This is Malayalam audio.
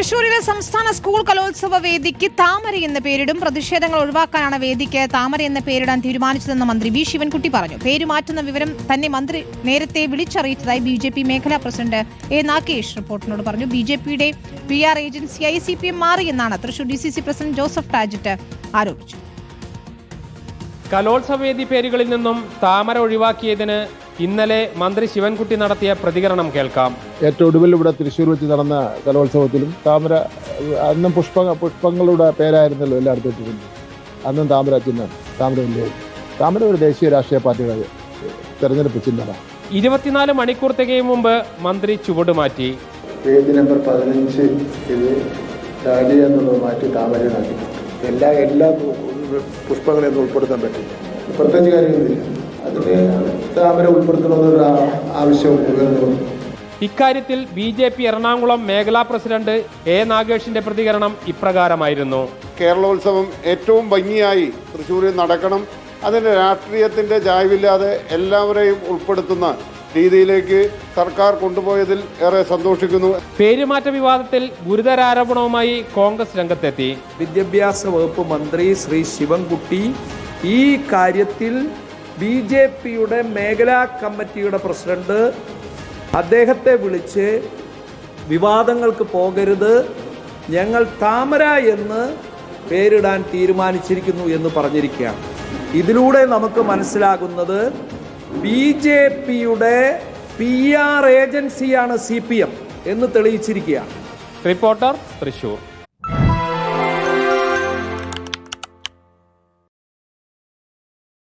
തൃശൂരിലെ സംസ്ഥാന സ്കൂൾ കലോത്സവ വേദിക്ക് താമര എന്ന പേരിടും. പ്രതിഷേധങ്ങൾ ഒഴിവാക്കാനാണ് വേദിക്ക് താമര എന്ന പേരിടാൻ തീരുമാനിച്ചതെന്ന് മന്ത്രി വി. ശിവൻകുട്ടി പറഞ്ഞു. പേര് മാറ്റുന്ന വിവരം തന്നെ മന്ത്രി നേരത്തെ വിളിച്ചറിയിച്ചതായി ബി ജെ പി മേഖലാ പ്രസിഡന്റ് എ. നാഗേഷ് റിപ്പോർട്ടിനോട് പറഞ്ഞു. ബി ജെ പിയുടെ പി ആർ ഏജൻസിയായി C P M മാറിയെന്നാണ് Thrissur D C C president Joseph Tajet കലോത്സവ വേദി പേരുകളിൽ നിന്നും താമര ഒഴിവാക്കിയതിന് ഇന്നലെ മന്ത്രി ശിവൻകുട്ടി നടത്തിയ പ്രതികരണം കേൾക്കാം. ഏറ്റവും ഒടുവിൽ ഇവിടെ തൃശ്ശൂർ വെച്ച് നടന്ന കലോത്സവത്തിലും താമര അന്നും പുഷ്പ പുഷ്പങ്ങളുടെ പേരായിരുന്നല്ലോ എല്ലായിടത്തും ഇട്ടിരുന്നത്. അന്നും താമര ചിഹ്നം താമര ഇല്ലേ താമര ഒരു ദേശീയ രാഷ്ട്രീയ പാർട്ടിയുടെ തെരഞ്ഞെടുപ്പ് ചിഹ്നമാണ്. ഇരുപത്തിനാല് മണിക്കൂർ തികയും മുമ്പ് മന്ത്രി ചുവട് മാറ്റി. പേജ് നമ്പർ പതിനഞ്ച് ഇത് ഡാലിയ എന്നുള്ളത് മാറ്റി താമര എല്ലാ എല്ലാ പുഷ്പങ്ങളെയൊന്നും ഉൾപ്പെടുത്താൻ പറ്റില്ല. പ്രത്യേകിച്ച് കാര്യമൊന്നുമില്ല അതിന് താമര ഉൾപ്പെടുത്തണമെന്നൊരു ആ- ആവശ്യം ഉയർന്നു വന്നു ഇക്കാര്യത്തിൽ ബി ജെ പി എറണാകുളം മേഖലാ പ്രസിഡന്റ് എ നാഗേഷിന്റെ പ്രതികരണം ഇപ്രകാരമായിരുന്നു. കേരളോത്സവം ഏറ്റവും ഭംഗിയായി തൃശ്ശൂരിൽ നടക്കണം. അതിന് രാഷ്ട്രീയത്തിന്റെ ചായ്വില്ലാതെ എല്ലാവരെയും ഉൾപ്പെടുത്തുന്ന രീതിയിലേക്ക് സർക്കാർ കൊണ്ടുപോയതിൽ ഏറെ സന്തോഷിക്കുന്നു. പേരുമാറ്റ വിവാദത്തിൽ ഗുരുതരാരോപണവുമായി കോൺഗ്രസ് രംഗത്തെത്തി. വിദ്യാഭ്യാസ വകുപ്പ് മന്ത്രി ശ്രീ ശിവൻകുട്ടി ഈ കാര്യത്തിൽ ബി ജെ പിയുടെ മേഖലാ കമ്മിറ്റിയുടെ പ്രസിഡന്റ് അദ്ദേഹത്തെ വിളിച്ച് വിവാദങ്ങൾക്ക് പോകരുത് ഞങ്ങൾ താമര എന്ന് പേരിടാൻ തീരുമാനിച്ചിരിക്കുന്നു എന്ന് പറഞ്ഞിരിക്കുകയാണ്. ഇതിലൂടെ നമുക്ക് മനസ്സിലാകുന്നത് ബി ജെ പിയുടെ പി ആർ ഏജൻസിയാണ് സി പി എം എന്ന് തെളിയിച്ചിരിക്കുകയാണ്. റിപ്പോർട്ടർ തൃശൂർ.